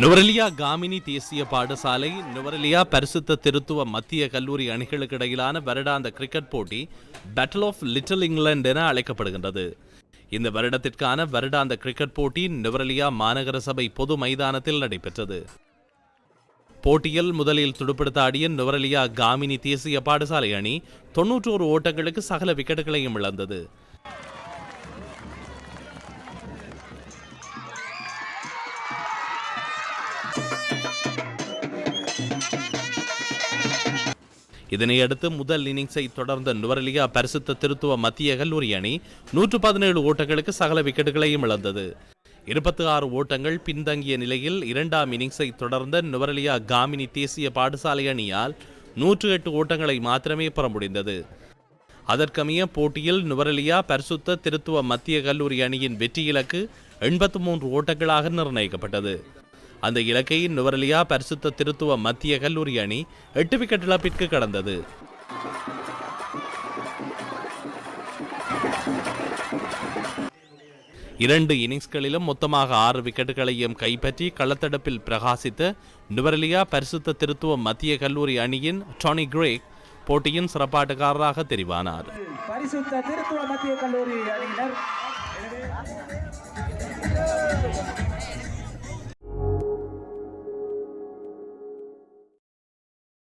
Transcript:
நுவரெலியா காமினி தேசிய பாடசாலை நுவரெலியா பரிசுத்த திருத்துவ மத்திய கல்லூரி அணிகளுக்கு இடையிலான வருடாந்த கிரிக்கெட் போட்டி பேட்டில் ஆஃப் லிட்டில் இங்கிலாந்து என அழைக்கப்படுகின்றது. இந்த வருடத்திற்கான வருடாந்த கிரிக்கெட் போட்டி நுவரெலியா மாநகர சபை பொது மைதானத்தில் நடைபெற்றது. போட்டியில் முதலில் துடுப்படுத்த ஆடிய நுவரெலியா காமினி தேசிய பாடசாலை அணி தொன்னூற்றோரு ஓட்டங்களுக்கு சகல விக்கெட்டுகளையும் இழந்தது. இதனையடுத்து முதல் இன்னிங்ஸை தொடர்ந்த நுவரலியா பரிசுத்த திருத்துவ மத்திய கல்லூரி அணி நூற்று பதினேழு ஓட்டங்களுக்கு சகல விக்கெட்டுகளையும் இழந்தது. இருபத்தி ஆறு ஓட்டங்கள் பின்தங்கிய நிலையில் இரண்டாம் இன்னிங்ஸை தொடர்ந்த நுவரெலியா காமினி தேசிய பாடசாலை அணியால் நூற்று எட்டு ஓட்டங்களை மாத்திரமே பெற முடிந்தது. அதற்கமைய போட்டியில் நுவரலியா பரிசுத்த திருத்துவ மத்திய கல்லூரி அணியின் வெற்றி இலக்கு எண்பத்து மூன்று ஓட்டங்களாக நிர்ணயிக்கப்பட்டது. அந்த இலக்கையின் நுவரலியா பரிசுத்த திருத்துவ மத்திய கல்லூரி அணி எட்டு விக்கெட் இழப்பிற்கு கடந்தது. இரண்டு இன்னிங்ஸ்களிலும் மொத்தமாக ஆறு விக்கெட்டுகளையும் கைப்பற்றி களத்தடுப்பில் பிரகாசித்த நுவரலியா பரிசுத்த திருத்துவ மத்திய கல்லூரி அணியின் டானி கிரேக் போட்டியின் சிறப்பாட்டக்காரராக தெரிவானார். பரிசுத்த திருத்துவ மத்திய கல்லூரி அணியினர்